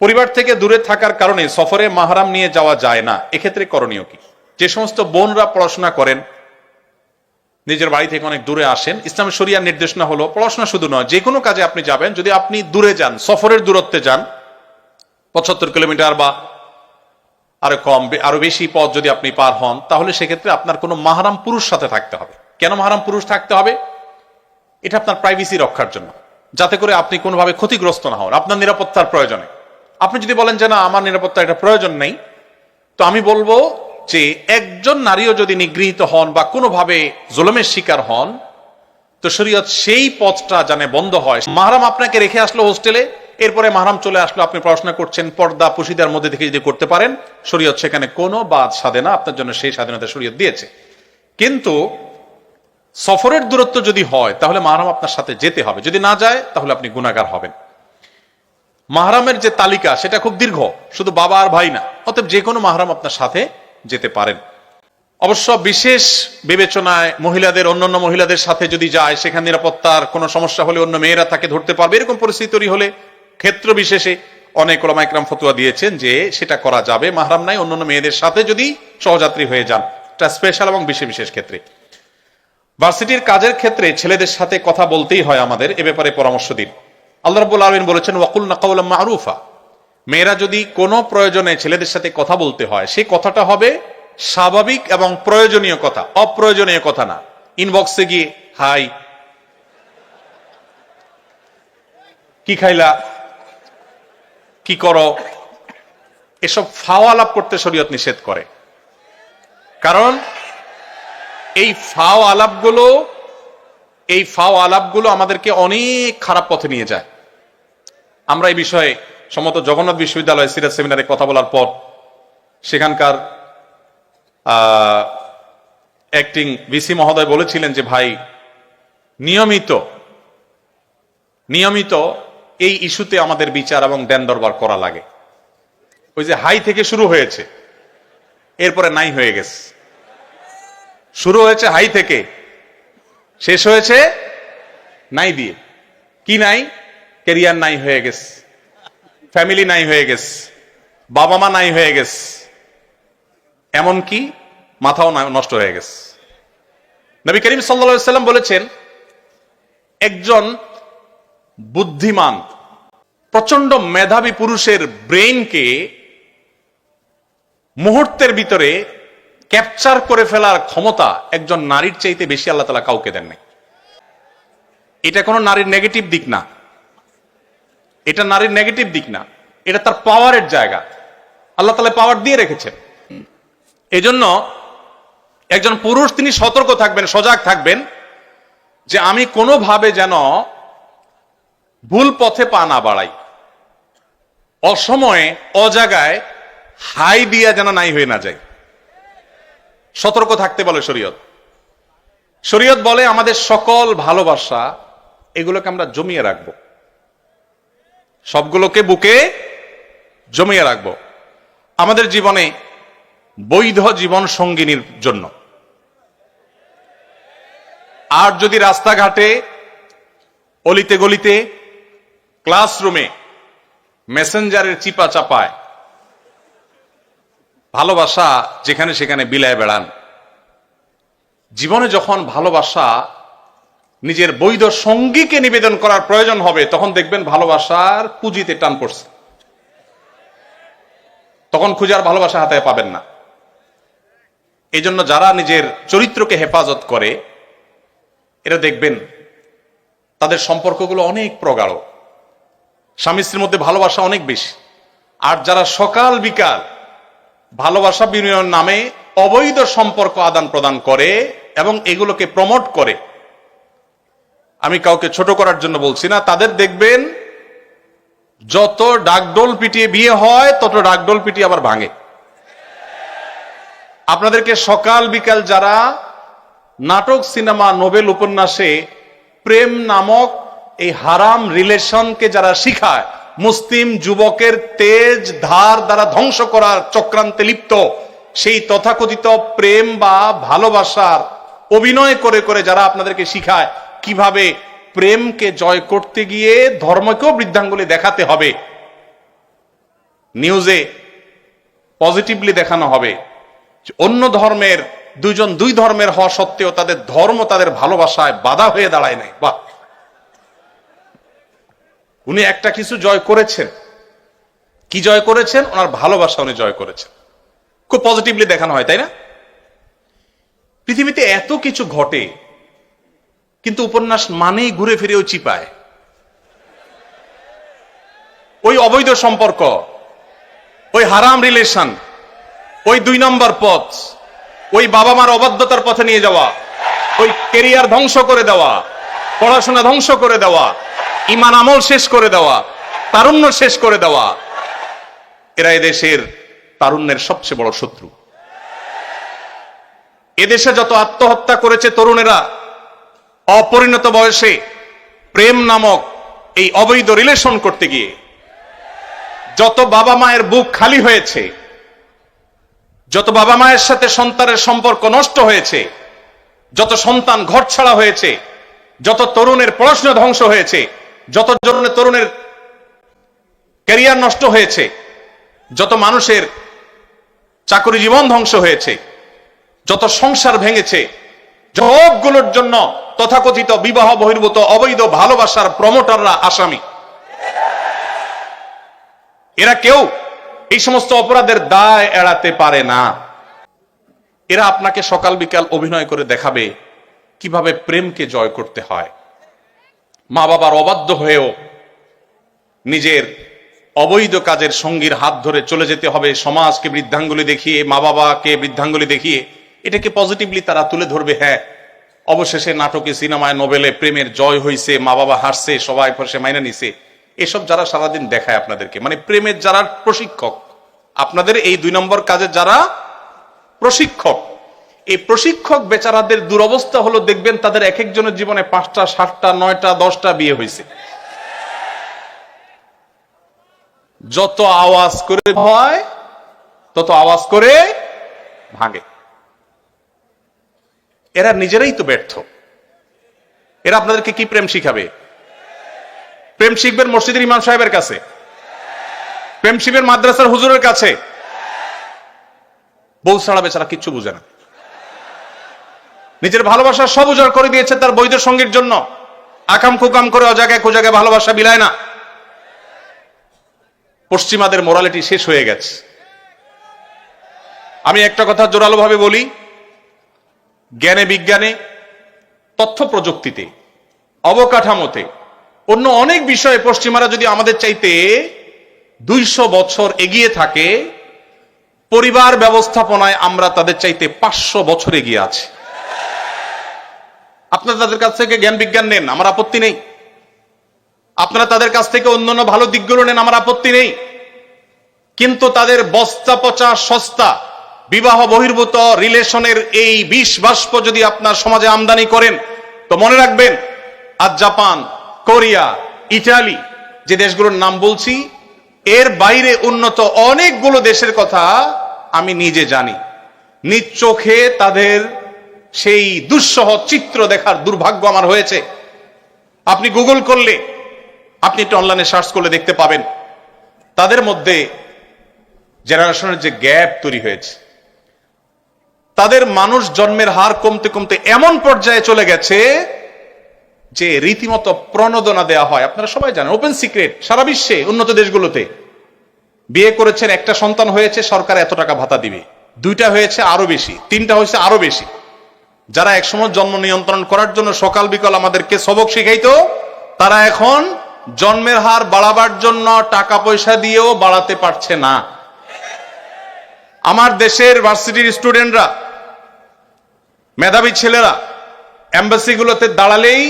পরিবার থেকে দূরে থাকার কারণে সফরে মাহারাম নিয়ে যাওয়া যায় না। এক্ষেত্রে করণীয় কি? যে সমস্ত বোনরা পড়াশোনা করেন, নিজের বাড়ি থেকে অনেক দূরে আসেন, ইসলাম শরিয়ার নির্দেশনা হলো পড়াশোনা শুধু নয়, যে কোনো কাজে আপনি যাবেন, যদি আপনি দূরে যান, সফরের দূরত্বে যান, পঁচাত্তর কিলোমিটার বা আরও কম আরও বেশি পথ যদি আপনি পার হন, তাহলে সেক্ষেত্রে আপনার কোনো মাহারাম পুরুষ সাথে থাকতে হবে। কেন মাহারাম পুরুষ থাকতে হবে? এটা আপনার প্রাইভেসি রক্ষার জন্য। যাতে করে আপনি কোনোভাবে ক্ষতিগ্রস্ত না হন। আপনার নিরাপত্তার প্রয়োজনে। আপনি যদি বলেন যে না, আমার নিরাপত্তা এটা প্রয়োজন নেই, তো আমি বলব যে একজন নারীও যদি নিগৃহীত হন বা কোনোভাবে জুলমের শিকার হন, তো শরীয়ত সেই পথটা জানে বন্ধ হয়। মাহারাম আপনাকে রেখে আসলো হোস্টেলে, এরপরে মাহারাম চলে আসলো, আপনি পড়াশোনা করছেন, পর্দা পুশিদার মধ্যে থেকে যদি করতে পারেন, শরীয়ত সেখানে কোনো বাদ সাধে না, আপনার জন্য সেই স্বাধীনতা শরীয়ত দিয়েছে। কিন্তু সফরের দূরত্ব যদি হয়, তাহলে মাহারাম আপনার সাথে যেতে হবে। যদি না যায়, তাহলে আপনি গুণাগার হবেন। মাহারামের যে তালিকা, সেটা খুব দীর্ঘ। শুধু বাবা আর ভাই না, অতএব যে কোনো মাহারাম আপনার সাথে যেতে পারেন। অবশ্য বিশেষ বিবেচনায় মহিলাদের, অন্যান্য মহিলাদের সাথে যদি যায়, সেখানে নিরাপত্তার কোনো সমস্যা হলে অন্য মেয়েরা তাকে ধরতে পারবে। এরকম পরিস্থিতি তৈরি হলে ক্ষেত্র বিশেষে অনেক ওলামাইকরাম ফতুয়া দিয়েছেন যে সেটা করা যাবে। মাহারাম নাই, অন্যান্য মেয়েদের সাথে যদি সহযাত্রী হয়ে যান। এটা স্পেশাল এবং বিশেষ বিশেষ ক্ষেত্রে। ভার্সিটির কাজের ক্ষেত্রে ছেলেদের সাথে কথা বলতেই হয় আমাদের, এ ব্যাপারে পরামর্শ দিন। আল্লাহ রাব্বুল আলামিন বলেছেন ওয়াকুল নাকাউলাম মারুফা। মেয়েরা যদি কোনো প্রয়োজনে ছেলেদের সাথে কথা বলতে হয় সেই কথাটা হবে স্বাভাবিক এবং প্রয়োজনীয় কথা, অপ্রয়োজনীয় কথা না। ইনবক্সে গিয়ে, হাই। কি খাইলা? কি করো? এসব ফাওয়া লাভ করতে শরীয়ত নিষেধ করে। কারণ, এই ফাও আলাপগুলো এই ফাও আলাপগুলো আমাদেরকে অনেক খারাপ পথে নিয়ে যায়। আমরা এই বিষয়ে সমত জগন্নাথ বিশ্ববিদ্যালয় সিরাজ সেমিনারে কথা বলার পর সেখানকার অ্যাক্টিং ভিসি মহোদয় বলেছিলেন যে, ভাই, নিয়মিত নিয়মিত এই ইস্যুতে আমাদের বিচার এবং দেন দরবার করা লাগে। ওই যে হাই থেকে শুরু হয়েছে, এরপরে নাই হয়ে গেছে। শুরু হয়েছে হাই থেকে, শেষ হয়েছে নাই দিয়ে। কি নাই? কেরিয়ার নাই হয়ে গেছে। ফ্যামিলি নাই হয়ে গেছে। বাবা মা নাই হয়ে গেছে। এমনকি মাথাও নষ্ট হয়ে গেছে। নবী করিম সাল্লা সাল্লাম বলেছেন, একজন বুদ্ধিমান প্রচণ্ড মেধাবী পুরুষের ব্রেইনকে মুহূর্তের ভিতরে ক্যাপচার করে ফেলার ক্ষমতা একজন নারীর চাইতে বেশি আল্লাহ তালা কাউকে দেন নাই। এটা কোনো নারীর নেগেটিভ দিক না। এটা নারীর নেগেটিভ দিক না। এটা তার পাওয়ারের জায়গা। আল্লাহ তালা পাওয়ার দিয়ে রেখেছেন। এজন্য একজন পুরুষ তিনি সতর্ক থাকবেন, সজাগ থাকবেন যে আমি কোনোভাবে যেন ভুল পথে পা না বাড়াই। অসময়ে, অজাগায় হাই দিয়া যেন নাই হয়ে না যায় সতর্ক থাকতে বলে শরীয়ত। শরীয়ত বলে আমাদের সকল ভালোবাসা এগুলোকে আমরা জমিয়ে রাখব। সবগুলোকে বুকে জমিয়ে রাখব। আমাদের জীবনে বৈধ জীবন সঙ্গিনীর জন্য। আর যদি রাস্তাঘাটে, অলিতে গলিতে, ক্লাসরুমে মেসেঞ্জারের চিপা চাপায়, ভালোবাসা যেখানে সেখানে বিলায় বেড়ান, জীবনে যখন ভালোবাসা নিজের বৈধ সঙ্গীকে নিবেদন করার প্রয়োজন হবে, তখন দেখবেন ভালোবাসার পুঁজিতে টান পড়ছে। তখন খুঁজার ভালোবাসা হাতে পাবেন না। এই জন্য যারা নিজের চরিত্রকে হেফাজত করে, এরা দেখবেন তাদের সম্পর্কগুলো অনেক প্রগাঢ়। স্বামী স্ত্রীর মধ্যে ভালোবাসা অনেক বেশি। আর যারা সকাল বিকাল ভালোবাসা বিনিময়ের নামে অবৈধ সম্পর্ক আদান প্রদান করে এবং এগুলোকে প্রমোট করে আমি কাউকে ছোট করার জন্য বলছি না। তাদের দেখবেন যত ডাকডোল পিটিয়ে বিয়ে হয়, তত ডাকডোল পিটিয়ে আবার ভাঙে। আপনাদেরকে সকাল বিকাল যারা নাটক, সিনেমা, নোবেল উপন্যাসে প্রেম নামক এই হারাম রিলেশনকে যারা শিখায়, মুসলিম যুবকের তেজ, ধার দ্বারা ধ্বংস করার চক্রান্তে লিপ্ত, সেই তথাকথিত প্রেম বা ভালোবাসার অভিনয় করে করে যারা আপনাদেরকে শিখায় কীভাবে প্রেমকে জয় করতে গিয়ে ধর্মকেও বৃদ্ধাঙ্গুলি দেখাতে হবে? নিউজে পজিটিভলি দেখানো হবে। অন্য ধর্মের, দুইজন দুই ধর্মের হওয়া সত্ত্বেও তাদের ধর্ম তাদের ভালোবাসায় বাধা হয়ে দাঁড়ায় নাই। বাহ! উনি একটা কিছু জয় করেছেন। কি জয় করেছেন? ওনার ভালোবাসা উনি জয় করেছেন। খুব পজিটিভলি দেখানো হয়, তাই না? পৃথিবীতে এত কিছু ঘটে কিন্তু উপন্যাস মানেই ঘুরে ফিরেও চিপায়। ওই অবৈধ সম্পর্ক, ওই হারাম রিলেশন ওই দুই নম্বর পথ, ওই বাবা মার অবাধ্যতার পথে নিয়ে যাওয়া, ওই কেরিয়ার ধ্বংস করে দেওয়া, পড়াশোনা ধ্বংস করে দেওয়া, ইমান আমল শেষ করে দেওয়া, তারুণ্য শেষ করে দেওয়া, এরা এদেশের তারুণ্যের সবচেয়ে বড় শত্রু। এদেশে যত আত্মহত্যা করেছে তরুণেরা অপরিণত বয়সে প্রেম নামক এই অবৈধ রিলেশন করতে গিয়ে যত বাবা মায়ের বুক খালি হয়েছে, যত বাবা মায়ের সাথে সন্তানের সম্পর্ক নষ্ট হয়েছে, যত সন্তান ঘর ছাড়া হয়েছে, যত তরুণের পড়াশোনা ধ্বংস হয়েছে, যত জনের তরুণের ক্যারিয়ার নষ্ট হয়েছে, যত মানুষের চাকরি জীবন ধ্বংস হয়েছে, যত সংসার ভেঙেছে সবগুলোর জন্য তথাকথিত বিবাহ বহির্ভূত অবৈধ ভালোবাসার প্রমোটাররা আসামি। এরা কেউ এই সমস্ত অপরাধের দায় এড়াতে পারে না। এরা আপনাকে সকাল বিকাল অভিনয় করে দেখাবে কীভাবে প্রেমকে জয় করতে হয়। মা বাবার অবাধ্য হয়েও নিজের অবৈধ কাজের সঙ্গীর হাত ধরে চলে যেতে হবে, সমাজকে বৃদ্ধাঙ্গুলি দেখিয়ে মা বাবাকে বৃদ্ধাঙ্গুলি দেখিয়ে, এটাকে পজিটিভলি তারা তুলে ধরবে হ্যাঁ। অবশেষে নাটকে সিনেমায় নোবেলে প্রেমের জয় হয়েছে মা বাবা হাসছে সবাই ফসে মাইনা নিছে। এসব যারা সারাদিন দেখায় আপনাদেরকে মানে প্রেমের যারা প্রশিক্ষক, আপনাদের এই দুই নম্বর কাজে যারা প্রশিক্ষক, এই প্রশিক্ষক বেচারাদের দুরবস্থা হলো দেখবেন তাদের এক একজনের জীবনে পাঁচটা, সাতটা, নয়টা, দশটা বিয়ে হয়েছে যত আওয়াজ করে হয়, তত আওয়াজ করে ভাঙে এরা নিজেরাই তো ব্যর্থ। এরা আপনাদেরকে কি প্রেম শিখাবে? প্রেম শিখবেন মসজিদের ইমাম সাহেবের কাছে। প্রেম শিখবেন মাদ্রাসার হুজুরের কাছে। বউ ছাড়া কিচ্ছু বুঝে না। নিজের ভালোবাসা সব উজাড় করে দিয়েছে তার বৈধ সঙ্গীর জন্য। আকাম কুকাম করে অজাগায় কোজাগায় ভালোবাসা বিলায় না। পশ্চিমাদের মোরালিটি শেষ হয়ে গেছে। আমি একটা কথা জোরালো ভাবে বলি জ্ঞানে বিজ্ঞানে, তথ্য প্রযুক্তিতে, অবকাঠামোতে। অন্য অনেক বিষয়ে পশ্চিমারা যদি আমাদের চাইতে দুইশো বছর এগিয়ে থাকে, পরিবার ব্যবস্থাপনায় আমরা তাদের চাইতে পাঁচশো বছর এগিয়ে আছি। আপনারা তাদের কাছ থেকে জ্ঞান বিজ্ঞান নেন, আমার আপত্তি নেই। আপনারা তাদের কাছ থেকে অন্যান্য ভালো দিকগুলো নেন, আমার আপত্তি নেই। কিন্তু তাদের বস্তা পচা সস্তা বিবাহ বহির্ভূত রিলেশনের এই বিষ বাষ্প যদি আপনার সমাজে আমদানি করেন, তো মনে রাখবেন, আজ জাপান, কোরিয়া, ইটালি যে দেশগুলোর নাম বলছি, এর বাইরে উন্নত অনেকগুলো দেশের কথা আমি নিজে জানি। নিজ চোখে তাদের সেই দুঃসহ চিত্র দেখার দুর্ভাগ্য আমার হয়েছে। আপনি গুগল করলে, আপনি একটু অনলাইনে সার্চ করলে দেখতে পাবেন। তাদের মধ্যে জেনারেশনের যে গ্যাপ তৈরি হয়েছে। তাদের মানুষ জন্মের হার কমতে কমতে এমন পর্যায়ে চলে গেছে যে রীতিমতো প্রণোদনা দেওয়া হয়। আপনারা সবাই জানেন ওপেন সিক্রেট সারা বিশ্বে উন্নত দেশগুলোতে। বিয়ে করেছেন, একটা সন্তান হয়েছে, সরকার এত টাকা ভাতা দিবে। দুইটা হয়েছে আরও বেশি, তিনটা হয়েছে আরও বেশি। যারা একসময় জন্ম নিয়ন্ত্রণ করার জন্য সকাল বিকাল আমাদেরকে সবক শিখাইতো, তারা এখন জন্মের হার বাড়াবার জন্য টাকা পয়সা দিয়েও বাড়াতে পারছে না। আমার দেশের ভার্সিটির স্টুডেন্টরা মেধাবী ছেলেরা এম্বাসিগুলোতে দাঁড়ালেই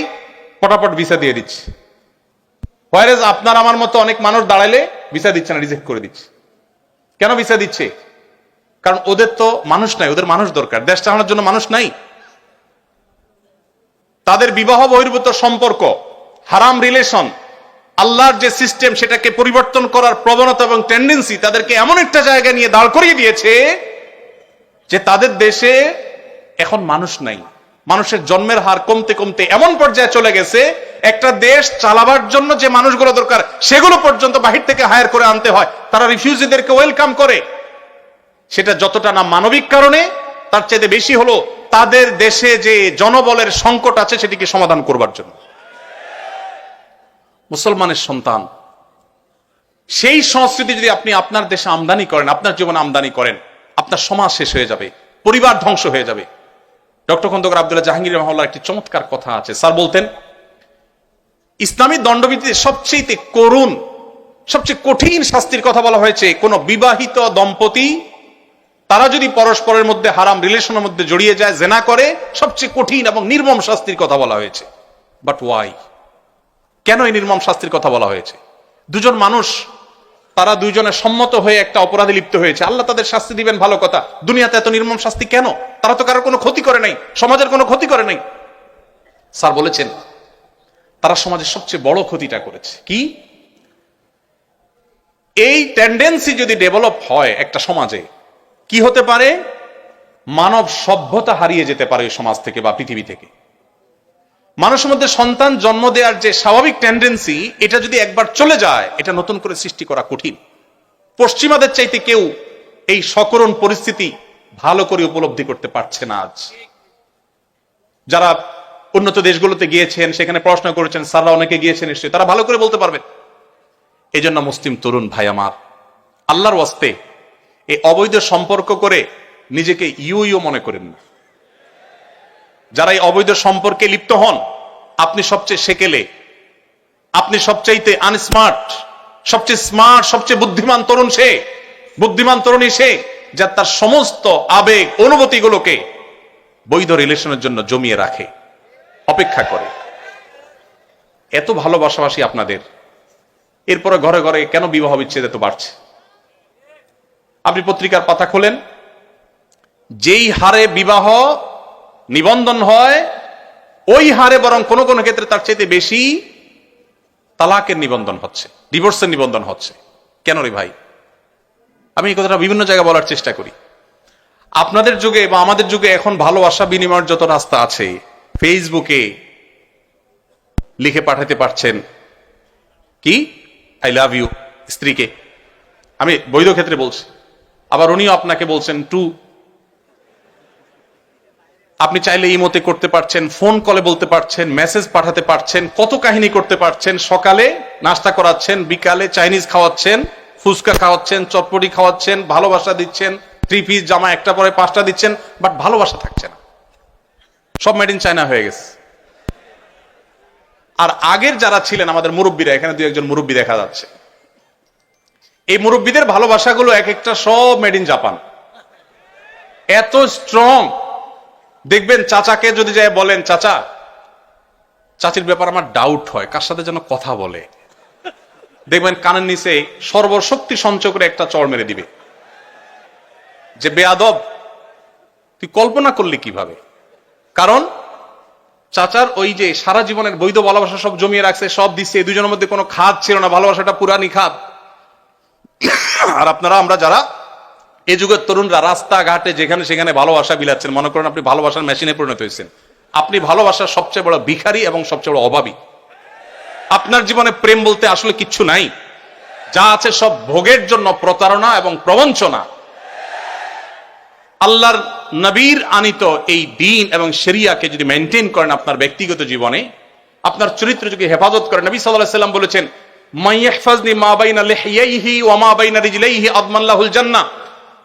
পটাপট ভিসা দিয়ে দিচ্ছে। হোয়ারেজ আপনার আমার মতো অনেক মানুষ দাঁড়ালে ভিসা দিচ্ছে না রিজেক্ট করে দিচ্ছে। কেন ভিসা দিচ্ছে? কারণ ওদের তো মানুষ নাই, ওদের মানুষ দরকার। দেশ চালানোর জন্য মানুষ নাই। তাদের বিবাহ বহির্ভূত সম্পর্ক, হারাম রিলেশন আল্লাহর যে সিস্টেম সেটাকে পরিবর্তন করার প্রবণতা এবং টেন্ডেন্সি তাদেরকে এমন একটা জায়গায় নিয়ে দাঁড় করিয়ে দিয়েছে যে তাদের দেশে এখন মানুষ নাই। মানুষের জন্মের হার কমতে কমতে এমন পর্যায়ে চলে গেছে, একটা দেশ চালাবার জন্য যে মানুষগুলো দরকার, সেগুলো পর্যন্ত বাহির থেকে হায়ার করে আনতে হয়। তারা রিফিউজিদেরকে ওয়েলকাম করে। সেটা যতটা না মানবিক কারণে, তার চাইতে বেশি হলো তাদের দেশে যে জনবলের সংকট আছে, সেটিকে সমাধান করবার জন্য। মুসলমানের সন্তান, সেই সংস্কৃতি যদি আপনি আপনার দেশে আমদানি করেন, আপনার জীবনে আমদানি করেন, আপনার সমাজ শেষ হয়ে যাবে, পরিবার ধ্বংস হয়ে যাবে। ডক্টর খন্দকার আব্দুল্লাহ জাহাঙ্গীর রহমাল্লাহ একটি চমৎকার কথা আছে। স্যার বলতেন, ইসলামী দণ্ডবিধিতে সবচেয়ে করুণ, সবচেয়ে কঠিন শাস্তির কথা বলা হয়েছে, কোন বিবাহিত দম্পতি, তারা যদি পরস্পরের মধ্যে হারাম রিলেশনের মধ্যে জড়িয়ে যায়, জেনা করে, সবচেয়ে কঠিন এবং নির্মম শাস্তির কথা বলা হয়েছে। বাট ওয়াই কেন এই নির্মম শাস্তির কথা বলা হয়েছে? দুজন মানুষ, তারা দুইজনে সম্মত হয়ে একটা অপরাধে লিপ্ত হয়েছে। আল্লাহ তাদের শাস্তি দিবেন ভালো কথা। দুনিয়াতে এত নির্মম শাস্তি কেন? তারা তো কারোর কোনো ক্ষতি করে নাই, সমাজের কোনো ক্ষতি করে নাই। স্যার বলেছেন, তারা সমাজের সবচেয়ে বড় ক্ষতিটা করেছে। কি? এই টেন্ডেন্সি যদি ডেভেলপ হয় একটা সমাজে, কি হতে পারে? মানব সভ্যতা হারিয়ে যেতে পারে ওই সমাজ থেকে বা পৃথিবী থেকে। মানুষের মধ্যে সন্তান জন্ম দেওয়ার যে স্বাভাবিক টেন্ডেন্সি এটা যদি একবার চলে যায়, এটা নতুন করে সৃষ্টি করা কঠিন। পশ্চিমাদের চাইতে কেউ এই সকরণ পরিস্থিতি ভালো করে উপলব্ধি করতে পারছে না আজ। যারা উন্নত দেশগুলোতে গিয়েছেন, সেখানে পড়াশোনা করেছেন, স্যাররা অনেকে গিয়েছেন নিশ্চয়ই, তারা ভালো করে বলতে পারবেন। এই জন্য মুসলিম তরুণ ভাই আমার, আল্লাহর ওয়াস্তে এই অবৈধ সম্পর্ক করে নিজেকে ইউ ইউ মনে করেন না। যারা এই অবৈধ সম্পর্কে লিপ্ত হন, আপনি সবচেয়ে সেকেলে, আপনি সবচাইতে আনস্মার্ট সবচেয়ে স্মার্ট সবচেয়ে বুদ্ধিমান তরুণ সে, বুদ্ধিমান তরুণী সে যা তার সমস্ত আবেগ, অনুভূতিগুলোকে বৈধ রিলেশনের জন্য জমিয়ে রাখে, অপেক্ষা করে। এত ভালোবাসাবাসী আপনাদের। এরপরে ঘরে ঘরে কেন বিবাহ বিচ্ছেদ এত বাড়ছে? আপনি পত্রিকার পাতা খোলেন, যেই হারে বিবাহ নিবন্ধন হয়, ওই হারে বরং কোনো কোনো ক্ষেত্রে তার চাইতে বেশি তালাকের নিবন্ধন হচ্ছে ডিভোর্সের নিবন্ধন হচ্ছে। কেন রে ভাই? আমি এই কথাটা বিভিন্ন জায়গায় বলার চেষ্টা করি। আপনাদের যুগে বা আমাদের যুগে এখন ভালোবাসা বিনিময়ের যত রাস্তা আছে ফেসবুকে লিখে পাঠাতে পারছেন কি? আই লাভ ইউ স্ত্রীকে। আমি বৈধ ক্ষেত্রে বলছি। আবার উনিও আপনাকে বলছেন, টু। আপনি চাইলে ইমোতে করতে পারছেন ফোন কলে বলতে পারছেন মেসেজ পাঠাতে পারছেন, কত কাহিনী করতে পারছেন, সকালে নাস্তা করাচ্ছেন, বিকালে চাইনিজ খাওয়াচ্ছেন ফুচকা খাওয়াচ্ছেন, চটপটি খাওয়াচ্ছেন, ভালোবাসা দিচ্ছেন থ্রি পিস জামা একটা পরে পাঁচটা দিচ্ছেন বাট ভালোবাসা থাকছে না। সব মেড ইন চায়না হয়ে গেছে। আর আগের যারা ছিলেন আমাদের মুরব্বীরা, এখানে দু একজন মুরব্বী দেখা যাচ্ছে। এই মুরব্বীদের ভালোবাসাগুলো এক একটা সব মেড ইন জাপান এত স্ট্রং দেখবেন চাচাকে যদি যায় বলেন, চাচা, চাচির ব্যাপার আমার ডাউট হয়, কার সাথে যেন কথা বলে? দেখবেন কানের নিচে সর্বশক্তি সঞ্চয় করে একটা চড় মেরে দিবে। যে বেয়াদব, তুই কল্পনা করলি কীভাবে? কারণ চাচার ওই যে সারা জীবনের বৈধ ভালোবাসা সব জমিয়ে রাখছে, সব দিচ্ছে, দুজনের মধ্যে কোনো খাদ ছিল না, ভালোবাসাটা পুরানি খাদ। আর আপনারা, আমরা যারা এই যুগের তরুণরা রাস্তাঘাটে যেখানে সেখানে ভালোবাসা বিলাচ্ছেন, মনে করেন আপনি ভালোবাসার মেশিনে পরিণত হয়েছেন। আপনি ভালোবাসার সবচেয়ে বড় ভিখারি এবং সবচেয়ে বড় অভাবী। আপনার জীবনে প্রেম বলতে আসলে কিচ্ছু নাই। যা আছে সব ভোগের জন্য প্রতারণা এবং প্রবঞ্চনা। আল্লাহর নবীর আনিত এই দিন এবং শরিয়াকে যদি মেনটেন করেন আপনার ব্যক্তিগত জীবনে, আপনার চরিত্র যদি হেফাজত করেন নবী সাল্লাহ সাল্লাম বলেছেন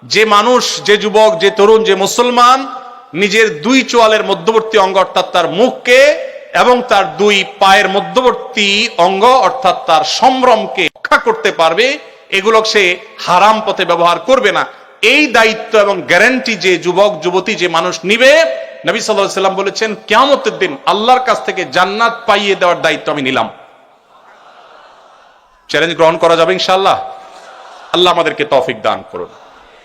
যে মানুষ, যে যুবক, যে তরুণ, যে মুসলমান, নিজের দুই চোয়ালের মধ্যবর্তী অঙ্গ অর্থাৎ তার মুখকে এবং তার দুই পায়ের মধ্যবর্তী অঙ্গ, অর্থাৎ তার সম্ভ্রমকে রক্ষা করতে পারবে, এগুলো সে হারাম পথে ব্যবহার করবে না। এই দায়িত্ব এবং গ্যারান্টি যে যুবক, যুবতী, যে মানুষ নিবে, নবী সাল্লাম বলেছেন কেমতের দিন আল্লাহর কাছ থেকে জান্নাত পাইয়ে দেওয়ার দায়িত্ব আমি নিলাম। চ্যালেঞ্জ গ্রহণ করা যাবে ইনশাল্লাহ আল্লাহ আমাদেরকে তৌফিক দান করুন।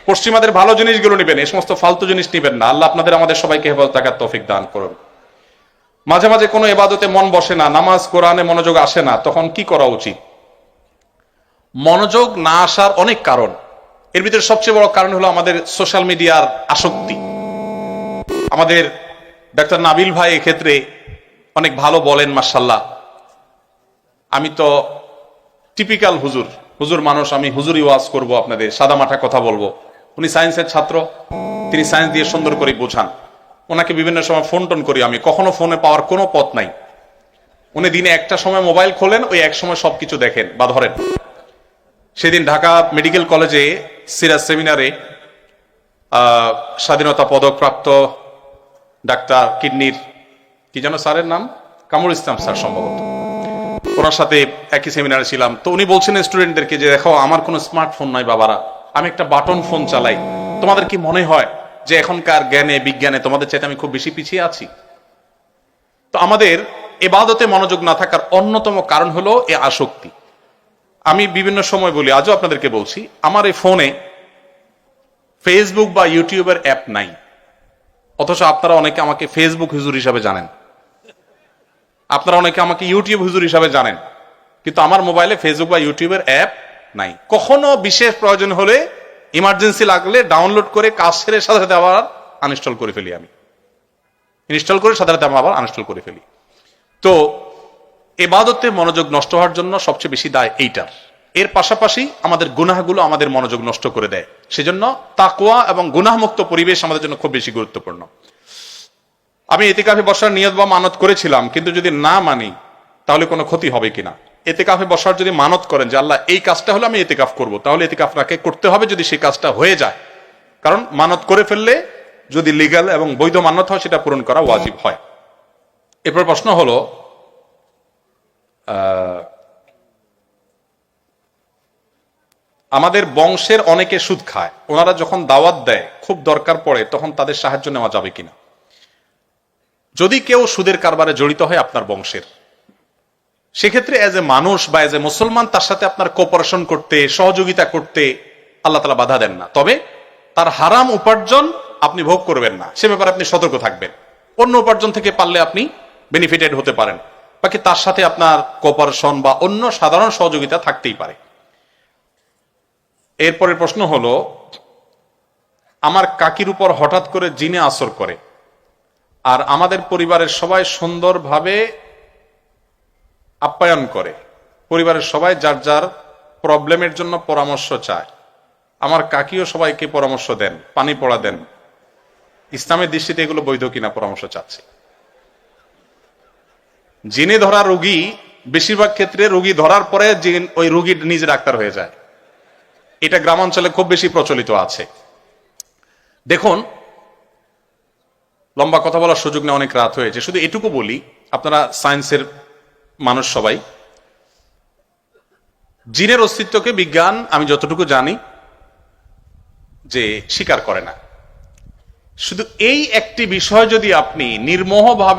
পশ্চিমাদের ভালো জিনিসগুলো নেবেন, এই সমস্ত ফালতু জিনিস নেবেন না। আল্লাহ আপনাদের, আমাদের সবাইকে হেফাজত থাকার তফিক দান করুন। মাঝে মাঝে কোনো এবাদতে মন বসে না, নামাজ, কোরআনে মনোযোগ আসে না, তখন কি করা উচিত? মনোযোগ না আসার অনেক কারণ। এর ভিতরে সবচেয়ে বড় কারণ হলো আমাদের সোশ্যাল মিডিয়ার আসক্তি। আমাদের ডাক্তার নাবিল ভাই এক্ষেত্রে অনেক ভালো বলেন মার্শাল্লাহ আমি তো টিপিক্যাল হুজুর। হুজুর মানুষ, আমি হুজুরি ওয়াজ করব আপনাদের সাদা মাঠা কথা বলব। উনি সায়েন্সের ছাত্র, তিনি সায়েন্স দিয়ে সুন্দর করে বোঝান। ওনাকে বিভিন্ন সময় ফোন টোন করি আমি। কখনো ফোনে পাওয়ার কোনো পথ নাই। উনি দিনে একটা সময় মোবাইল খোলেন, ওই এক সময় সবকিছু দেখেন বা ধরেন। সেদিন ঢাকা মেডিকেল কলেজে সিরাজ সেমিনারে স্বাধীনতা পদক প্রাপ্ত ডাক্তার কিডনির, কি যেন স্যারের নাম? কামরুল ইসলাম স্যার সম্ভবত। ওনার সাথে একই সেমিনারে ছিলাম। তো উনি বলছেন স্টুডেন্টদেরকে যে, দেখো, আমার কোনো স্মার্টফোন নাই বাবারা। আমি একটা বাটন ফোন চালাই। তোমাদের কি মনে হয় যে এখনকার জ্ঞানে, বিজ্ঞানে তোমাদের চাইতে আমি খুব বেশি পিছিয়ে আছি। তো আমাদের এবাদতে মনোযোগ না থাকার অন্যতম কারণ হলো এ আসক্তি। আমি বিভিন্ন সময় বলি, আজও আপনাদেরকে বলছি, আমার এই ফোনে ফেসবুক বা ইউটিউবের অ্যাপ নাই। অথচ আপনারা অনেকে আমাকে ফেসবুক হুজুর হিসাবে জানেন। আপনারা অনেকে আমাকে ইউটিউব হুজুর হিসাবে জানেন। কিন্তু আমার মোবাইলে ফেসবুক বা ইউটিউবের অ্যাপ নাই। কখনো বিশেষ প্রয়োজন হলে ইমার্জেন্সি লাগলে ডাউনলোড করে কাজ সেরে সাথে আবার আনইনস্টল করে ফেলি আমি। ইনস্টল করে সাথে আমি আবার আনইনস্টল করে ফেলি। তো এবাদতে মনোযোগ নষ্ট হওয়ার জন্য সবচেয়ে বেশি দায় এইটার। এর পাশাপাশি আমাদের গুনাহগুলো আমাদের মনোযোগ নষ্ট করে দেয়। সেজন্য তাকুয়া এবং গুনাহমুক্ত পরিবেশ আমাদের জন্য খুব বেশি গুরুত্বপূর্ণ। আমি এতেকাফে বসার নিয়ত বা মানত করেছিলাম, কিন্তু যদি না মানি, তাহলে কোনো ক্ষতি হবে কিনা? এতেকাফে বসার যদি মানত করেন যে আল্লাহ এই কাজটা হলে আমি এতেকাফ করব, তাহলে এতেকাফটাকে করতে হবে যদি সেই কাজটা হয়ে যায়। কারণ মানত করে ফেললে যদি লিগাল এবং বৈধ মানত হয়, সেটা পূরণ করা ওয়াজিব হয়। এরপর প্রশ্ন হলো আমাদের বংশের অনেকে সুদ খায়। ওনারা যখন দাওয়াত দেয়, খুব দরকার পড়ে, তখন তাদের সাহায্য নেওয়া যাবে কিনা? যদি কেউ সুদের কারবারে জড়িত হয়, আপনার বংশের। সেক্ষেত্রে এজ এ মানুষ বা এজ এ মুসলমান তার সাথে আপনার কোপারেশন করতে, সহযোগিতা করতে আল্লাহ তালা বাধা দেন না। তবে তার হারাম উপার্জন আপনি ভোগ করবেন না। সে ব্যাপারে আপনি সতর্ক থাকবেন। অন্য উপার্জন থেকে পারলে আপনি বেনিফিটেড হতে পারেন। বাকি তার সাথে আপনার কোপারেশন বা অন্য সাধারণ সহযোগিতা থাকতেই পারে। এরপরের প্রশ্ন হলো, আমার কাকির উপর হঠাৎ করে জিনে আসর করে, আর আমাদের পরিবারের সবাই সুন্দরভাবে আপ্যায়ন করে। পরিবারের সবাই যার যার প্রবলেমের জন্য পরামর্শ চায়। আমার কাকিও সবাইকে পরামর্শ দেন, পানি পড়া দেন। ইসলামের দৃষ্টিতে এগুলো বৈধ কিনা পরামর্শ চাচ্ছে। জিনে ধরা রোগী, বেশিরভাগ ক্ষেত্রে রোগী ধরার পরে ওই রোগীর নিজে ডাক্তার হয়ে যায়। এটা গ্রামাঞ্চলে খুব বেশি প্রচলিত আছে। দেখুন, লম্বা কথা বলার সুযোগ নেই অনেক রাত হয়েছে। শুধু এটুকু বলি, আপনারা সায়েন্সের মানুষ সবাই। জিনের অস্তিত্বকে বিজ্ঞান, আমি যতটুকু জানি, যে স্বীকার করে না। শুধু এই একটি বিষয় যদি আপনি নির্মোহভাবে